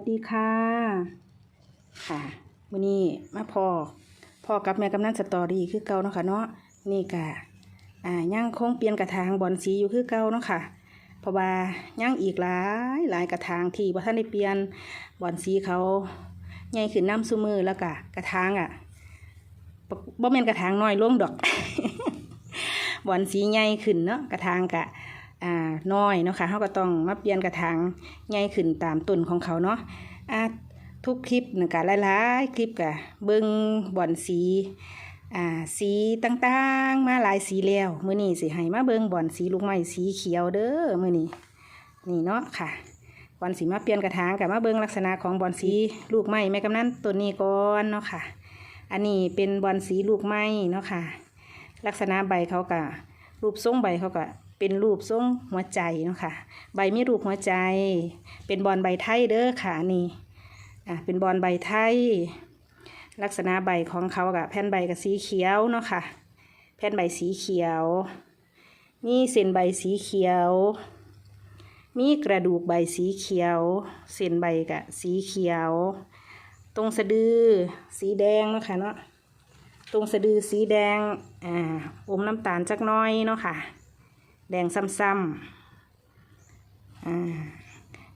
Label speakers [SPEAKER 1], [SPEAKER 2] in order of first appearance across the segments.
[SPEAKER 1] สดีค่ะ ค่ะวันนี้มาพอพอกับแม่กำนันสตอรี่คือเก่าเนาะค่ะเนาะนี่กะอ่าย่างคงเปลี่ยนกระถางบอนสีอยู่คือเก่าเนาะค่ะเพราะว่าย่างอีกหลายหลายกระถางที่ว่าท่านได้เปลี่ยนบอนสีเขาใหญ่ขึ้นน้ำซุมือแล้วกะกระถางอะบ่บ่แม่นกระถางน้อยลงดอกบอนสีใหญ่ขึ้นเนาะกระถางกะ อ่าน้อยเนาะค่ะเขาก็ต้องมาเปลี่ยนกระถางใหญ่ขึ้นตามต้นของเขาเนาะอ่าทุกคลิปนะกะหลายๆคลิปกะเบิ่งบ่อนสีอ่าสีต่างๆ มาหลายสีแล้วมื้อนี้สิให้มาเบิ่งบ่อนสีลูกไม้สีเขียวเด้อมื้อนี้นี่เนาะค่ะบ่อนสีมาเปลี่ยนกระถางกับมาเบิ่งลักษณะของบ่อนสีลูกไม้แม่กำนันต้นนี้ก่อนเนาะค่ะ อันนี้เป็นบ่อนสีลูกไม้เนาะค่ะ ลักษณะใบเขากะรูปทรงใบเขาก็ เป็นรูปทรงหัวใจเนาะค่ะ ใบมีรูปหัวใจ เป็นบอลใบไทยเด้อค่ะนี่อะเป็นบอลใบไทย ลักษณะใบของเขากับแผ่นใบกับสีเขียวเนาะค่ะ แผ่นใบสีเขียว มีเส้นใบสีเขียว มีกระดูกใบสีเขียว เส้นใบกับสีเขียว ตรงสะดือสีแดงเนาะค่ะเนาะตรงสะดือสีแดง อ่า อมน้ำตาลจักน้อยเนาะค่ะ แดงซ้ำๆอ่า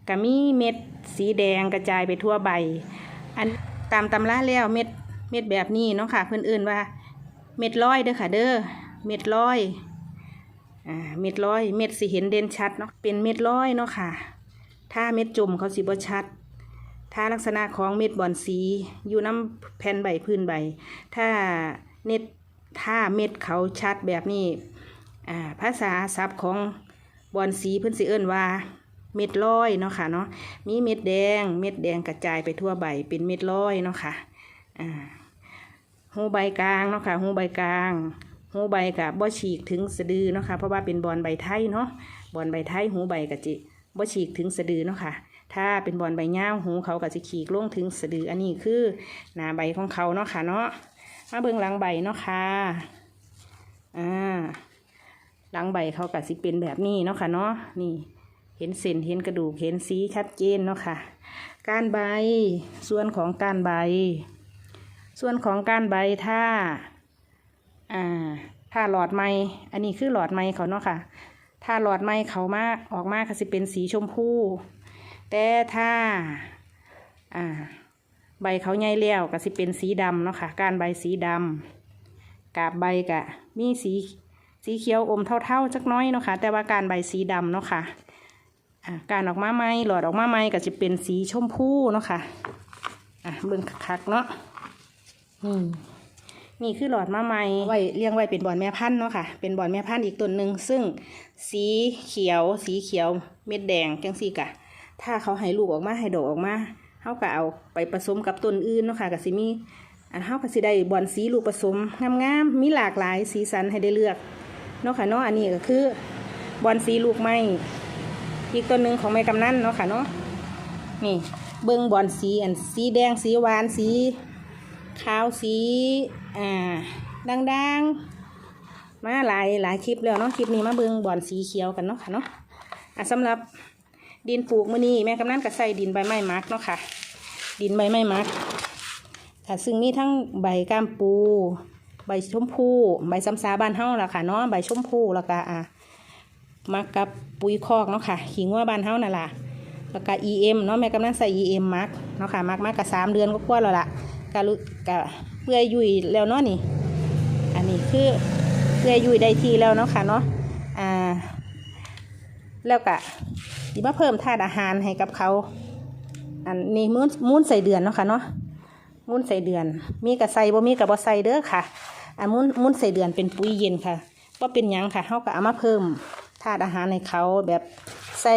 [SPEAKER 1] กะมีเม็ดสีแดงกระจายไปทั่วใบ อันตามตำราแล้วเม็ดเม็ดแบบนี้เนาะค่ะเพื่อนเอื่นว่า เม็ดร้อยเด้อค่ะเด้อเม็ดร้อยอ่าเม็ดร้อย เม็ดสีเห็นเด่นชัดเนาะเป็นเม็ดร้อยเนาะค่ะ ถ้าเม็ดจุ่มเขาสีบ่ชัด ถ้าลักษณะของเม็ดบอนสีอยู่น้ำแผ่นใบพื้นใบ ถ้าเน็ตถ้าเม็ดเขาชัดแบบนี้ อ่าภาษาศัพท์ของบอนสีเพิ่นสิเอิ้นว่า เม็ดร้อยเนาะค่ะเนาะมีเม็ดแดง เม็ดแดงกระจายไปทั่วใบเป็นเม็ดร้อยเนาะค่ะอ่าหูใบกลางเนาะค่ะหูใบกลางหูใบกับบ่ฉีกถึงสะดือเนาะค่ะเพราะว่าเป็นบอนใบไทยเนาะบอนใบไทยหูใบกะจิบ่ฉีกถึงสะดือเนาะค่ะ ถ้าเป็นบอนใบยาหูเขาก็จะขีกลงถึงสะดืออันนี้คือหน้าใบของเขาเนาะค่ะเนาะมาเบิ่งหลังใบเนาะค่ะอ่า หลังใบเขาก็สิเป็นแบบนี้เนาะค่ะเนาะนี่ เห็นเส้นเห็นกระดูกเห็นสีชัดเจนเนาะค่ะกานใบส่วนของกานใบ ส่วนของกานใบถ้าอ่าถ้าหลอดไม้อันนี้คือหลอดไม้เขาเนาะค่ะ ถ้าหลอดไม้เขามาออกมาก็สิเป็นสีชมพูแต่ถ้าอ่าใบเขาใหญ่แล้วก็สิเป็นสีดำเนาะค่ะ การใบสีดำกาบใบกะมีสี สีเขียวอมเท่าๆจักน้อยเนาะค่ะแต่ว่าการใบสีดำเนาะค่ะอ่าการออกมาใหม่หลอดออกมาใหม่ก็จะเป็นสีชมพูเนาะค่ะอะเบิ่งคักๆเนาะนี่นี่คือหลอดมาใหม่ไว้เลี้ยงไว้เป็นบอนแม่พันธุ์เนาะค่ะ เป็นบอนแม่พันธุ์อีกต้นหนึ่งซึ่งสีเขียว สีเขียวเม็ดแดงจังสี่กะ ถ้าเขาให้ลูกออกมาให้ดอกออกมาเขาก็เอาไปผสมกับต้นอื่นเนาะค่ะก็สิมีอันเขาก็สิได้บอนสีลูกผสมงามๆมีหลากหลายสีสันให้ได้เลือก เนาะค่ะเนาะอันนี้ก็คือบอนสีลูกไม้อีกต้นหนึ่งของแม่กำนันเนาะค่ะเนาะนี่เบิ้งบอนสีอันสีแดงสีหวานสีขาวสีอ่าดังๆ มาหลายหลายคลิปแล้วเนาะคลิปนี้มาเบิ้งบอนสีเขียวกันเนาะค่ะเนาะอะสำหรับดินปลูกมือนี้แม่กำนันก็ใส่ดินใบไม้มักเนาะค่ะ ดินใบไม้มักค่ะซึ่งมีทั้งใบก้ามปู ใบชมพูใบซ้ำซาบ้านเฮาล่ะค่ะเนาะใบชมพูแล้วก็อะมักกับปุ๋ยคอกเนาะค่ะขิงว่าบ้านเฮานั่นล่ะแล้วก็ EM เนาะแม่กำนันใส่ EM มักเนาะค่ะมักมักก็สามเดือนก็กว่าแล้วล่ะก็รู้ก็เพื่อยยุ่ยแล้วเนาะนี่ อันนี้คือเพื่อยยุ่ยได้ทีแล้วเนาะค่ะเนาะอ่าแล้วก็สิมาเพิ่มธาตุอาหารให้กับเขาอันนี้มูนมูนใส่เดือนเนาะค่ะเนาะมูนใส่เดือน มีกับใส่บ่มีกับบ่ใส่เด้อค่ะ อันมูนมูนใส่เดือนเป็นปุ๋ยเย็นค่ะก็เป็นยังค่ะเขาก็เอามาเพิ่มธาตุอาหารให้เขาแบบใส่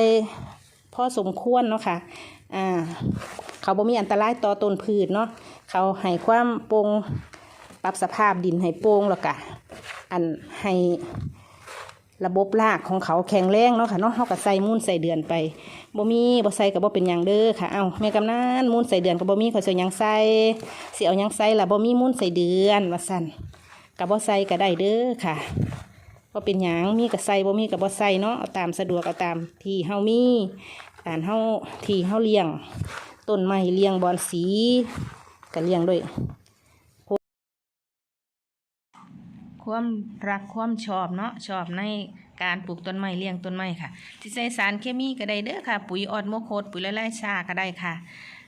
[SPEAKER 1] พอสมควรเนาะค่ะอ่าเขาบ่มีอันตรายต่อต้นพืชเนาะเขาให้ความโปร่งปรับสภาพดินให้โปร่งแล้วก็อันให้ระบบรากของเขาแข็งแรงเนาะค่ะเนาะเฮาก็ใส่มูลใส่เดือนไปบ่มีบ่ใส่ก็บ่เป็นยังเด้อค่ะเอาแม่กำนันมูลใส่เดือนก็บ่มีเขาเอาหยังใส่เสิเอายังใส่ละบ่มีมูลใส่เดือนว่าซั่น ก็บ่ใส่ก็ได้เด้อค่ะบ่เป็นหยังมีก็ใส่บ่มีก็บ่ใส่เนาะเอาตามสะดวกเอาตามที่เฮามีการเฮาที่เฮาเลี้ยงต้นไม้เลี้ยงบอนสีก็เลี้ยงด้วยความรักความชอบเนาะชอบในการปลูกต้นไม้เลี้ยงต้นไม้ค่ะ ที่ใส่สารเคมีก็ได้เด้อค่ะ ปุ๋ยออดโมโคดปุ๋ยละลายชาก็ได้ค่ะ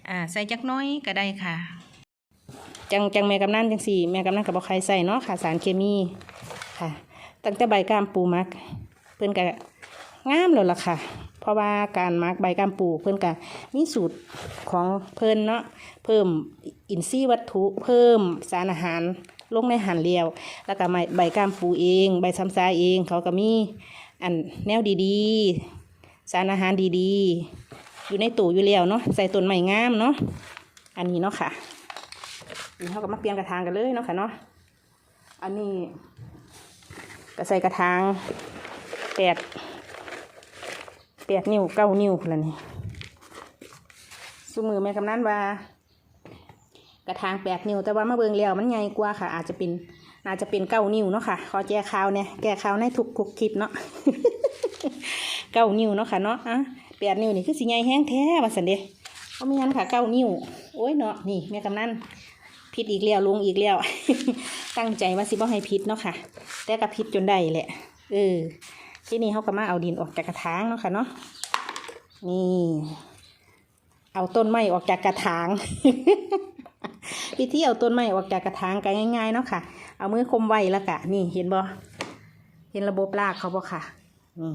[SPEAKER 1] อ่าใส่จักน้อยก็ได้ค่ะ จังจังแม่กำนันจังสี่แม่กำนันกับบ่ใครใส่เนาะค่ะสารเคมีค่ะ ตั้งแต่ใบกามปูมัก เพิ่นก็งามแล้วล่ะค่ะ เพราะว่าการมักใบกามปูเพิ่นก็มีสูตรของเพิ่นเนาะเพิ่มอินทรีย์วัตถุเพิ่มสารอาหารลงในหันเลียว แล้วก็ใบใบกามปูเอง ใบซ้ำซาเอง เขาก็มีอันแนวดีๆ สารอาหารดีๆ อยู่ในตู้อยู่แล้วเนาะใส่ต้นไม้งามเนาะอันนี้เนาะค่ะ นี่เขาก็มาเปลี่ยนกระถางกันเลยเนาะค่ะเนาะอันนี้ก็ใส่กระถางแปดแปดนิ้วเก้านิ้วพุ่นละนี่สุมือแม่กำนันว่ากระถางแปดนิ้วแต่ว่ามาเบิงแล้วมันใหญ่กว่าค่ะ อาจจะเป็นอาจจะเป็นเก้านิ้วเนาะค่ะขอแก้ข่าวเนี่ยแก้ข่าวในทุกทุกคลิปเนาะเก้านิ้วเนาะค่ะเนาะอะแปดนิ้วนี่คือสิใหญ่แห้งแท้ว่าสันเดะเพราะไม่งั้นค่ะเก้านิ้วโอ้ยเนาะนี่แม่กำนัน ผิดอีกแล้วลงอีกแล้ว ตั้งใจว่าสิบ่ให้ผิดเนาะค่ะ แต่ก็ผิดจนได้แหละ เออ ที่นี่เขาก็มาเอาดินออกจากกระถางเนาะค่ะเนาะ นี่ เอาต้นไม้ออกจากกระถางวิธีเอาต้นไม้ออกจากกระถางกันง่ายๆเนาะค่ะ เอามือคมไว้แล้วกะ นี่เห็นบ่เห็นระบบรากเขาบ่ค่ะ นี่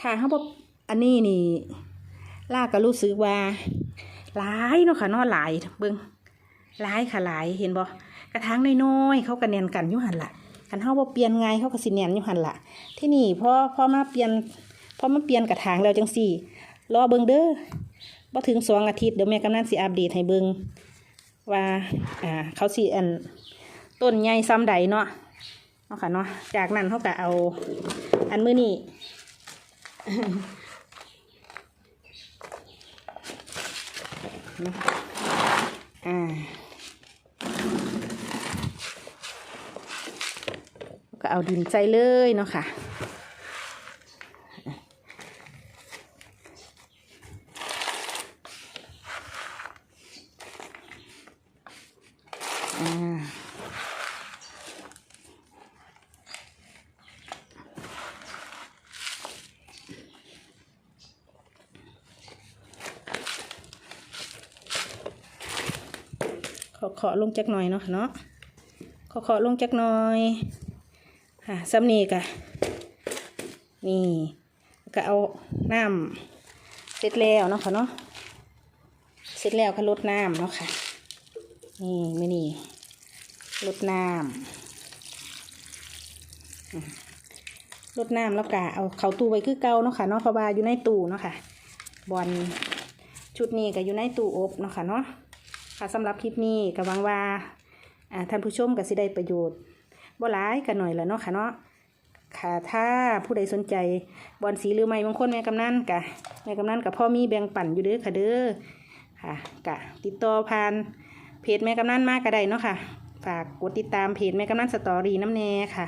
[SPEAKER 1] ถ้าเขาบ่อันนี้นี่รากก็รู้สึกว่าหลายเนาะค่ะเนาะหลายเบิ่ง หลายค่ะหลายเห็นบ่กระถางน้อยๆเขาก็แน่นกันอยู่หันละคันเฮาบ่เปลี่ยนไงเขาก็สิแน่นอยู่หันละที่นี่พอพอมาเปลี่ยนพอมาเปลี่ยนกระถางแล้วจังสี่รอเบิงเด้อบ่ถึงสองอาทิตย์เดี๋ยวแม่กำนันสิอัปเดตให้เบิงว่าอ่าเขาสีอันต้นใหญ่ซ้ำใดเนาะเนาะค่ะเนาะจากนั้นเขาก็เอา อันมือนี่อ่า ก็เอาดินใส่เลยเนาะค่ะอ่าขอขอลงจักหน่อยเนาะเนาะขอขอลงจักหน่อย ค่ะซ้ำนี่กะนี่ก็เอาน้ำเสร็จแล้วเนาะค่ะเนาะเสร็จแล้วก็ลดน้ำเนาะค่ะนี่ไม่นี่ลดน้ำลดน้ำแล้วก็เอาเขาตู้ไว้คือเก่าเนาะค่ะเนาะเพราะว่าอยู่ในตู้เนาะค่ะบอลชุดนี้ก็อยู่ในตู้อบเนาะค่ะเนาะค่ะสำหรับคลิปนี้ก็หวังว่าอ่าท่านผู้ชมก็สิได้ประโยชน์ บ่หลายกันหน่อยแหละเนาะค่ะเนาะค่ะถ้าผู้ใดสนใจบอลสีหรือไม้มงคลแม่กำนันกะแม่กำนันกับพ่อมีแบ่งปั่นอยู่เด้อค่ะเด้อค่ะกะติดต่อผ่านเพจแม่กำนันมากก็ได้เนาะค่ะ ฝากกดติดตามเพจแม่กำนันสตอรี่น้ำแน่ค่ะ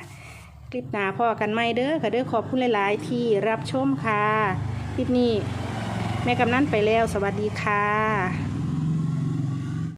[SPEAKER 1] คลิปหน้าพ่อกันไม่เด้อค่ะเด้อขอบคุณหลาย ๆ ที่รับชมค่ะ คลิปนี้แม่กำนันไปแล้วสวัสดีค่ะ